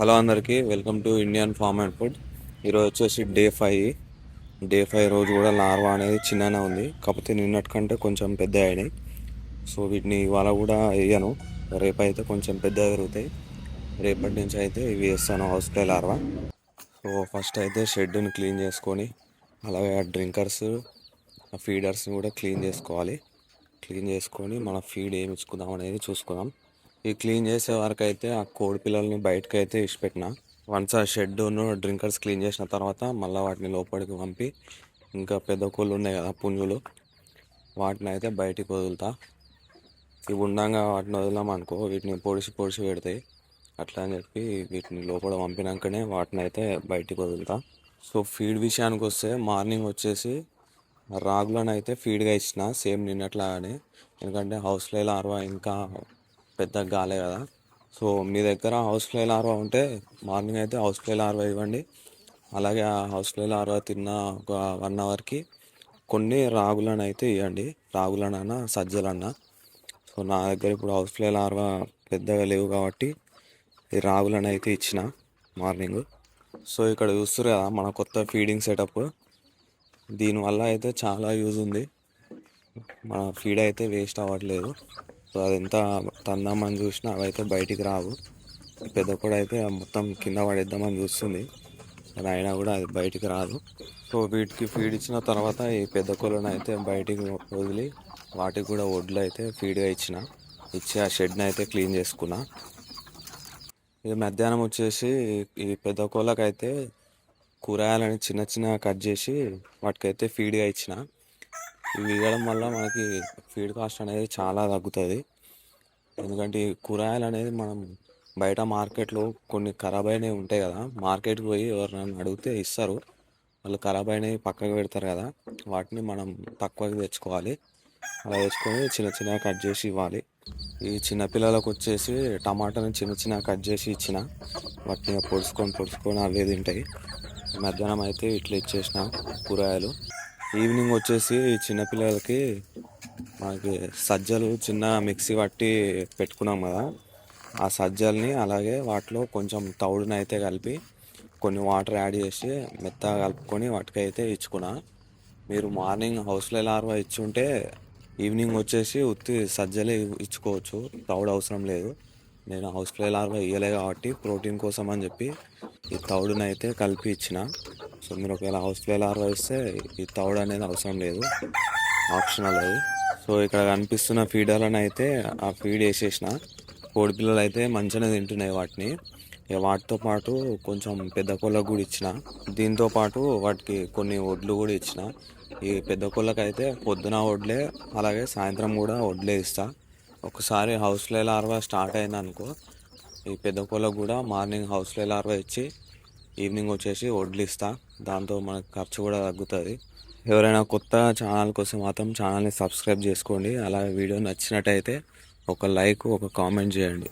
Hello అందరికీ welcome to Indian farm and food. ఈరోజు వచ్చేసి డే ఫైవ్. డే ఫైవ్ రోజు కూడా లార్వా అనేది చిన్ననే ఉంది. కాకపోతే నిన్నటి కంటే కొంచెం పెద్ద అయినాయి. సో వీటిని ఇవాళ కూడా వేయను. రేపు అయితే కొంచెం పెద్దగా పెరుగుతాయి. రేపటి నుంచి అయితే ఇవి వేస్తాను హౌస్ఫ్లై లార్వా. సో ఫస్ట్ అయితే షెడ్ని క్లీన్ చేసుకొని అలాగే ఆ డ్రింకర్స్ ఆ ఫీడర్స్ని కూడా క్లీన్ చేసుకోవాలి. క్లీన్ చేసుకొని మన ఫీడ్ ఏమి ఇచ్చుకుందాం అనేది చూసుకుందాం. ఈ క్లీన్ చేసే వరకు అయితే ఆ కోడి పిల్లల్ని బయటకు అయితే ఇచ్చిపెట్టిన. వన్స్ ఆ షెడ్ను డ్రింకర్స్ క్లీన్ చేసిన తర్వాత మళ్ళీ వాటిని లోపలికి పంపి ఇంకా పెద్ద కోళ్ళు ఉన్నాయి కదా పుంజులు వాటిని అయితే బయటికి వదులుతా. ఇవి ఉండగా వాటిని వదిలామనుకో వీటిని పొడిచి పొడిచి పెడతాయి అట్లా అని చెప్పి వీటిని లోపల పంపినాకనే వాటిని అయితే బయటికి వదులుతా. సో ఫీడ్ విషయానికి వస్తే మార్నింగ్ వచ్చేసి రాగులను అయితే ఫీడ్గా ఇచ్చిన సేమ్ నిన్నట్లాగానే. ఎందుకంటే హౌస్లో అరవై ఇంకా పెద్ద గాలే కదా. సో మీ దగ్గర హౌస్ ఫ్లైల్ లార్వా ఉంటే మార్నింగ్ అయితే హౌస్ ఫ్లై లార్వా ఇవ్వండి. అలాగే ఆ హౌస్ ఫ్లైల్ లార్వా తిన్న ఒక వన్ అవర్కి కొన్ని రాగులను అయితే ఇవ్వండి రాగులనన్నా సజ్జలన్నా. సో నా దగ్గర ఇప్పుడు హౌస్ ఫ్లైల్ లార్వా పెద్దగా లేవు కాబట్టి ఈ రాగులను అయితే ఇచ్చిన మార్నింగ్. సో ఇక్కడ చూస్తారు కదా మన కొత్త ఫీడింగ్ సెటప్. దీనివల్ల అయితే చాలా యూజ్ ఉంది. మన ఫీడ్ అయితే వేస్ట్ అవ్వట్లేదు. సో అది ఎంత తందామని చూసినా అవైతే బయటికి రావు. పెద్ద కూడా అయితే మొత్తం కింద పడేద్దామని చూస్తుంది. అది అయినా కూడా అది బయటికి రాదు. సో వీటికి ఫీడ్ ఇచ్చిన తర్వాత ఈ పెద్ద కోళ్ళను అయితే బయటికి వదిలి వాటికి కూడా ఒడ్లు అయితే ఫీడ్గా ఇచ్చిన. ఇచ్చి ఆ షెడ్ని అయితే క్లీన్ చేసుకున్నా. ఇది మధ్యాహ్నం వచ్చేసి ఈ పెద్ద కోళ్ళకైతే కూరగాయలని చిన్న చిన్న కట్ చేసి వాటికైతే ఫీడ్గా ఇచ్చిన. ఇవి ఇవ్వడం వల్ల మనకి ఫీడ్ కాస్ట్ అనేది చాలా తగ్గుతుంది. ఎందుకంటే కూరగాయలు అనేది మనం బయట మార్కెట్లో కొన్ని ఖరాబ్ అయినవి ఉంటాయి కదా మార్కెట్కి పోయి ఎవరినైనా అడిగితే ఇస్తారు. వాళ్ళు ఖరాబ్ అయినవి పక్కకు పెడతారు కదా వాటిని మనం తక్కువకి తెచ్చుకోవాలి. అలా తెచ్చుకొని చిన్న చిన్నగా కట్ చేసి ఇవ్వాలి. ఈ చిన్నపిల్లలకు వచ్చేసి టమాటాని చిన్న చిన్న కట్ చేసి ఇచ్చిన వాటిని పొడుచుకొని పొడుచుకొని అవే తింటాయి. మధ్యాహ్నం అయితే ఇట్లా ఇచ్చేసిన కూరగాయలు. ఈవినింగ్ వచ్చేసి చిన్నపిల్లలకి మనకి సజ్జలు చిన్న మిక్సీ పట్టి పెట్టుకున్నాం కదా. ఆ సజ్జల్ని అలాగే వాటిలో కొంచెం తౌడుని అయితే కలిపి కొన్ని వాటర్ యాడ్ చేసి మెత్తగా కలుపుకొని వాటికి అయితే ఇచ్చుకున్నా. మీరు మార్నింగ్ హౌస్లో లార్వా ఉంటే ఈవినింగ్ వచ్చేసి ఉత్తి సజ్జలే ఇచ్చుకోవచ్చు. తౌడు అవసరం లేదు. నేను హౌస్ ఫ్లై లార్వా ఇవ్వలే కాబట్టి ప్రోటీన్ కోసం అని చెప్పి ఈ తౌడుని అయితే కలిపి ఇచ్చిన. సో మీరు ఒకవేళ హౌస్ ఫ్లై లార్వా ఇస్తే ఈ తౌడు అనేది అవసరం లేదు. ఆప్షనల్ అది. సో ఇక్కడ కనిపిస్తున్న ఫీడర్లను అయితే ఆ ఫీడ్ వేసేసిన. కోడి పిల్లలు అయితే మంచిగానే తింటున్నాయి వాటిని. వాటితో పాటు కొంచెం పెద్ద కోళ్ళకు కూడా ఇచ్చిన. దీంతో పాటు వాటికి కొన్ని వడ్లు కూడా ఇచ్చిన. ఈ పెద్ద కోళ్ళకి అయితే పొద్దున వడ్లే అలాగే సాయంత్రం కూడా వడ్లే ఇస్తా. ఒకసారి హౌస్ లార్వా స్టార్ట్ అయింది అనుకో ఈ పెద్ద కోళ్ళకు కూడా మార్నింగ్ హౌస్ లార్వా ఇచ్చి ఈవినింగ్ వచ్చేసి వడ్లు ఇస్తా. దాంతో మనకు ఖర్చు కూడా తగ్గుతుంది. ఎవరైనా కొత్త ఛానల్ కోసం మాత్రం ఛానల్ని సబ్స్క్రైబ్ చేసుకోండి. అలాగే వీడియో నచ్చినట్టయితే ఒక లైక్ ఒక కామెంట్ చేయండి.